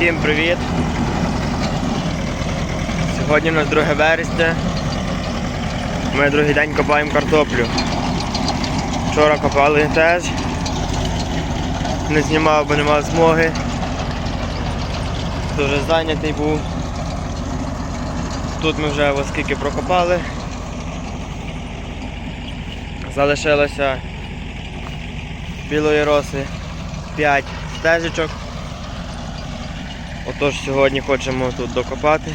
Всім привіт! Сьогодні у нас 2 вересня. Ми другий день копаємо картоплю. Вчора копали теж. Не знімав, бо не мав змоги. Дуже зайнятий був. Тут ми вже оскільки прокопали. Залишилося білої роси 5 стежечок. Отож сьогодні хочемо тут докопати.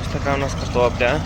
Ось така у нас картопля.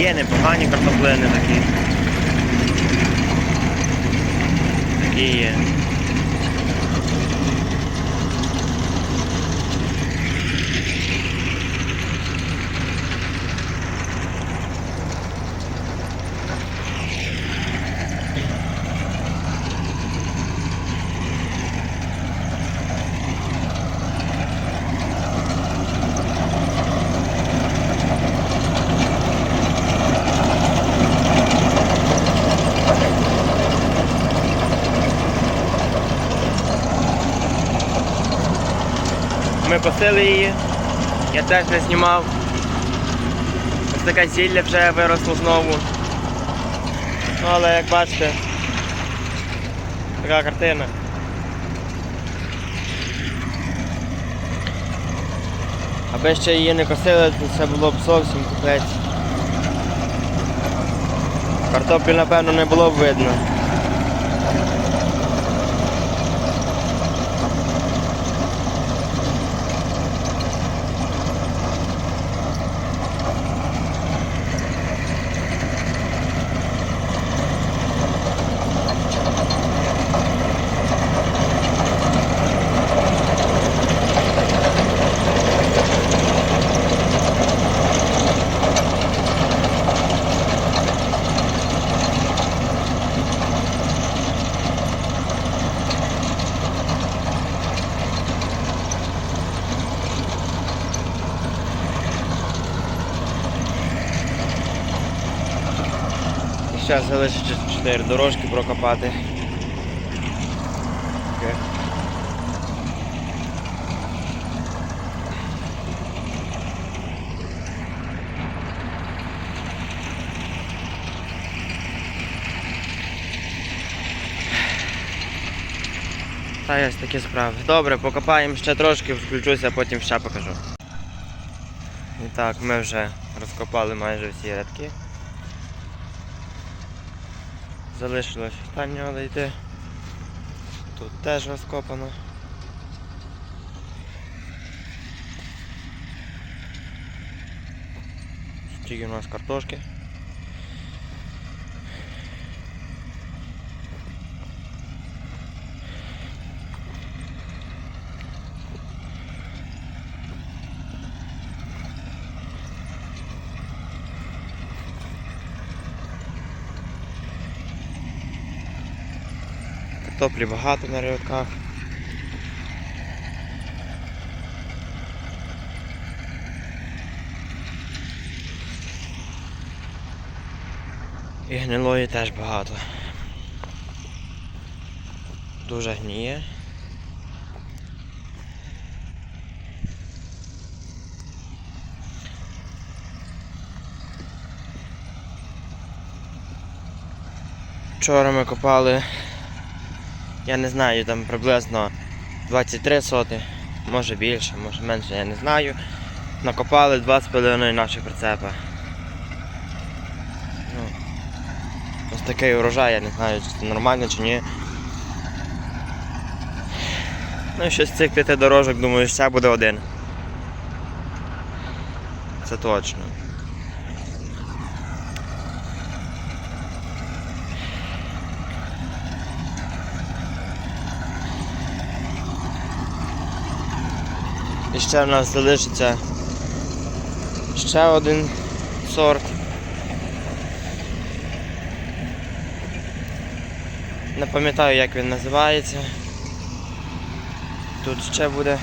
Є непогані картоплини такі. Такі є. Ми косили її, я теж не знімав. Ось таке зілля вже виросло знову. Ну, але як бачите, така картина. Аби ще її не косили, то це було б зовсім купець. Картоплі, напевно, не було б видно. Зараз залишиться 4 дорожки прокопати. Та є такі справи. Добре, покопаємо ще трошки, включуся, а потім ще покажу. І так, ми вже розкопали майже всі рядки. Залишилось останнього дійти. Тут теж розкопано. Стільки у нас картошки. Топлі багато на рівках. І гнилої теж багато. Дуже гніє. Вчора ми копали я не знаю, там приблизно 23 соти, може більше, може менше, я не знаю. Накопали 2,5 наші прицепа. Ну, ось такий урожай, я не знаю, чи це нормально чи ні. Ну і ще з цих п'яти дорожок, думаю, ще буде один. Це точно. І ще в нас залишиться ще один сорт. Не пам'ятаю, як він називається. Тут ще буде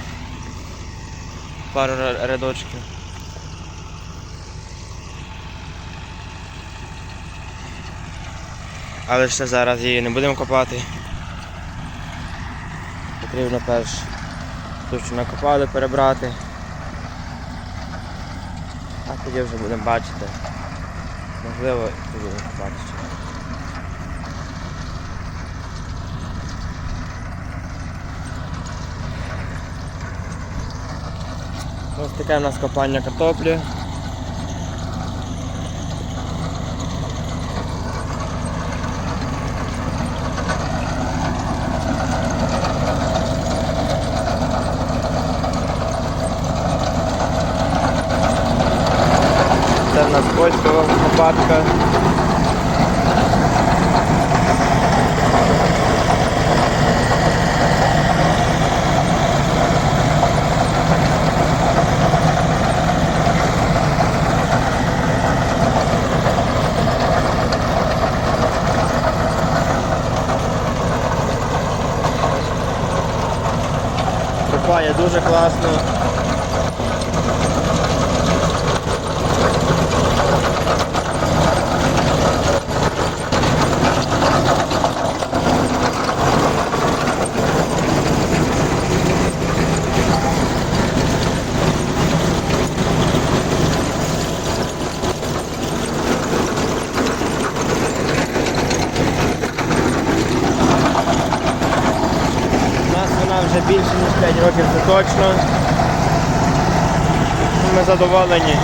пару рядочків. Але ще зараз її не будемо копати. Потрібно перш тут що накопали перебрати. А тоді вже будемо бачити. Можливо, і будемо ще. Ось таке в нас копання картоплі. Це в нас почкова копатка. Дуже класно. У нас вона вже більше ніж 5 років, це точно. Ми задоволені.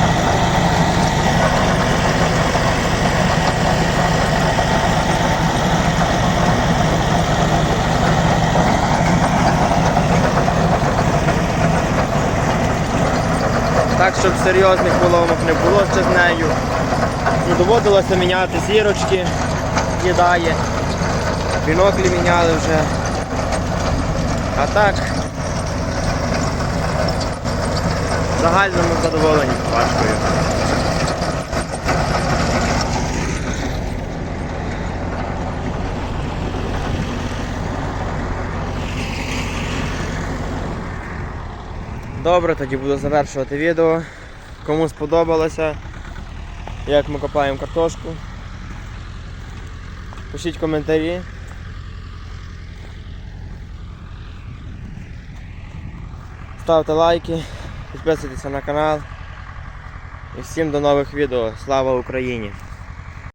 Так, щоб серйозних поломок не було ще з нею. Ну, доводилося міняти сірочки, їдає. Біноклі міняли вже. А так. В загальному задоволені пачкою. Добре, тоді буду завершувати відео. Кому сподобалося, як ми копаємо картошку. Пишіть коментарі. Ставте лайки, підписуйтесь на канал. І всім до нових відео. Слава Україні!